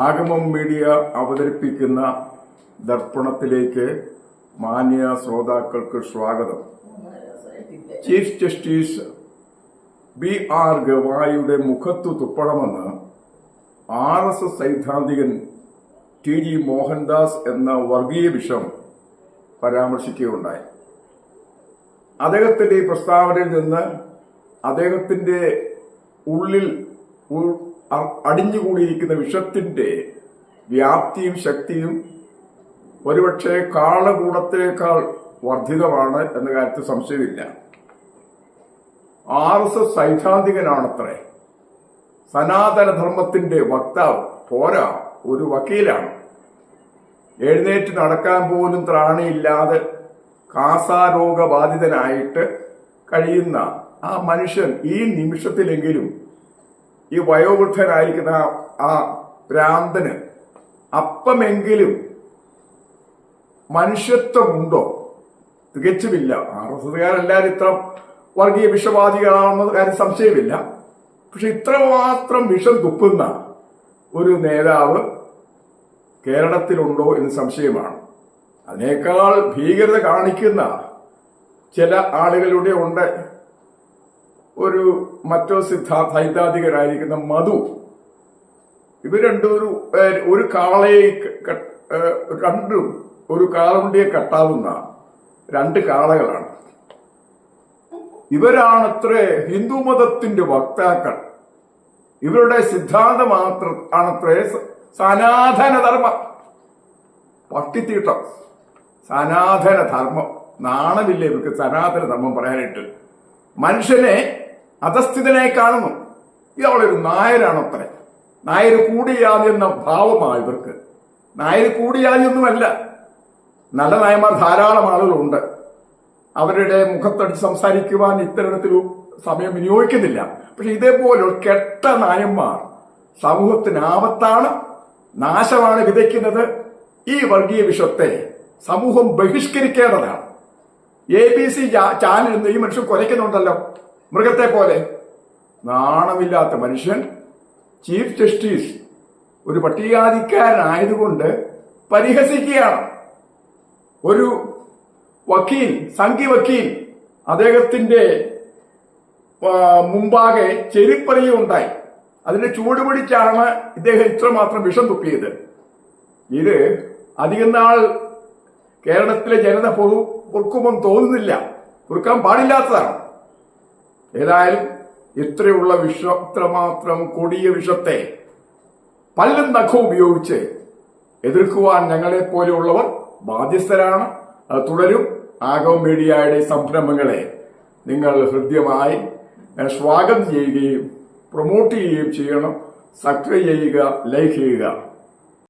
ആഗമം media അവതരിപ്പിക്കുന്ന ദർപ്പണത്തിലേക്ക് മാന്യ ശ്രോതാക്കൾക്ക് സ്വാഗതം. ചീഫ് ജസ്റ്റിസ് ബി ആർ ഗവായിയുടെ മുഖത്തു തുപ്പണമെന്ന് ആർ എസ് എസ് സൈദ്ധാന്തികൻ ടി ജി മോഹൻദാസ് എന്ന വർഗീയ വിഷം പരാമർശിക്കുകയുണ്ടായി. അദ്ദേഹത്തിന്റെ ഈ പ്രസ്താവനയിൽ നിന്ന് അദ്ദേഹത്തിന്റെ ഉള്ളിൽ അടിഞ്ഞുകൂടിയിരിക്കുന്ന വിഷത്തിന്റെ വ്യാപ്തിയും ശക്തിയും ഒരുപക്ഷെ കാളകൂടത്തേക്കാൾ വർദ്ധിതമാണ് എന്ന കാര്യത്തിൽ സംശയമില്ല. ആർ എസ് എസ് സൈദ്ധാന്തികനാണത്രേ. സനാതനധർമ്മത്തിന്റെ വക്താവ് പോരാ ഒരു വക്കീലാണ്. എഴുന്നേറ്റ് നടക്കാൻ പോലും ത്രാണിയില്ലാതെ കാസാരോഗബാധിതനായിട്ട് കഴിയുന്ന ആ മനുഷ്യൻ ഈ നിമിഷത്തിലെങ്കിലും ഈ വയോവൃദ്ധനായിരിക്കുന്ന ആ- ഭ്രാന്തന് അപ്പമെങ്കിലും മനുഷ്യത്വമുണ്ടോ? തികച്ചുമില്ല. ആർ എസ് എസുകാരെല്ലാവരും ഇത്ര വർഗീയ വിഷവാദികളാണെന്ന കാര്യം സംശയമില്ല. പക്ഷെ ഇത്രമാത്രം വിഷം തുപ്പുന്ന ഒരു നേതാവ് കേരളത്തിലുണ്ടോ എന്ന് സംശയമാണ്. അതിനേക്കാൾ ഭീകരത കാണിക്കുന്ന ചില ആളുകളുടെ ഉണ്ട്. ഒരു മറ്റോ സിദ്ധാ സൈദ്ധാന്തികരായിരിക്കുന്ന മധു. ഇവർ രണ്ടും ഒരു ഒരു കാളയെ രണ്ടും ഒരു കാളവണ്ടിയെ കെട്ടാവുന്ന രണ്ട് കാളകളാണ്. ഇവരാണ് ഇവരാണത്രേ ഹിന്ദു മതത്തിന്റെ വക്താക്കൾ. ഇവരുടെ സിദ്ധാന്തം മാത്ര ആണത്രേ സ- സനാതന ധർമ്മം പട്ടിത്തീട്ടം. സനാതനധർമ്മം. നാണമില്ല ഇവർക്ക് സനാതനധർമ്മം പറയാനായിട്ട്. മനുഷ്യനെ അധസ്ഥിതനായി കാണുന്നു. ഇയാളൊരു നായരാണത്രേ. നായർ കൂടിയാതി എന്ന ഭാവമാണ് ഇവർക്ക്. നായർ കൂടിയാതി ഒന്നുമല്ല നല്ല നായന്മാർ ധാരാളം ആളുകളുണ്ട്. അവരുടെ മുഖത്തടിച്ച് സംസാരിക്കുവാൻ ഇത്തരത്തിൽ സമയം വിനിയോഗിക്കുന്നില്ല. പക്ഷെ ഇതേപോലെ കെട്ട നായന്മാർ സമൂഹത്തിന് ആപത്താണ് നാശമാണ് വിതയ്ക്കുന്നത്. ഈ വർഗീയ വിഷത്തെ സമൂഹം ബഹിഷ്കരിക്കേണ്ടതാണ്. എ ബി സി ചാനൽ ഈ മനുഷ്യൻ കുലയ്ക്കുന്നുണ്ടല്ലോ. മൃഗത്തെ പോലെ നാണമില്ലാത്ത മനുഷ്യൻ ചീഫ് ജസ്റ്റിസ് ഒരു പട്ടികാധിക്കാരനായതുകൊണ്ട് പരിഹസിക്കുകയാണ്. ഒരു വക്കീൽ സംഘി വക്കീൽ അദ്ദേഹത്തിന്റെ മുമ്പാകെ ചെരിപ്പറിയുണ്ടായി അതിന്റെ ചൂടുപിടിച്ചാണ് ഇദ്ദേഹം ഇത്രമാത്രം വിഷം തുപ്പിയത്. ഇത് അധികം നാൾ കേരളത്തിലെ ജനത പൊറു- പൊറുക്കുമെന്ന് തോന്നുന്നില്ല. പൊറുക്കാൻ പാടില്ലാത്തതാണ്. ഏതായാലും ഇത്രയുള്ള വിഷം ഇത്രമാത്രം കൊടിയ വിഷത്തെ പല്ലും നഖവും ഉപയോഗിച്ച് എതിർക്കുവാൻ ഞങ്ങളെ പോലെയുള്ളവർ ബാധ്യസ്ഥരാണ്. അത് തുടരും. ആഗോ മീഡിയയുടെ സംരംഭങ്ങളെ നിങ്ങൾ ഹൃദ്യമായി സ്വാഗതം ചെയ്യുകയും പ്രൊമോട്ട് ചെയ്യുകയും ചെയ്യണം. സബ്സ്ക്രൈബ് ചെയ്യുക ലൈക്ക് ചെയ്യുക.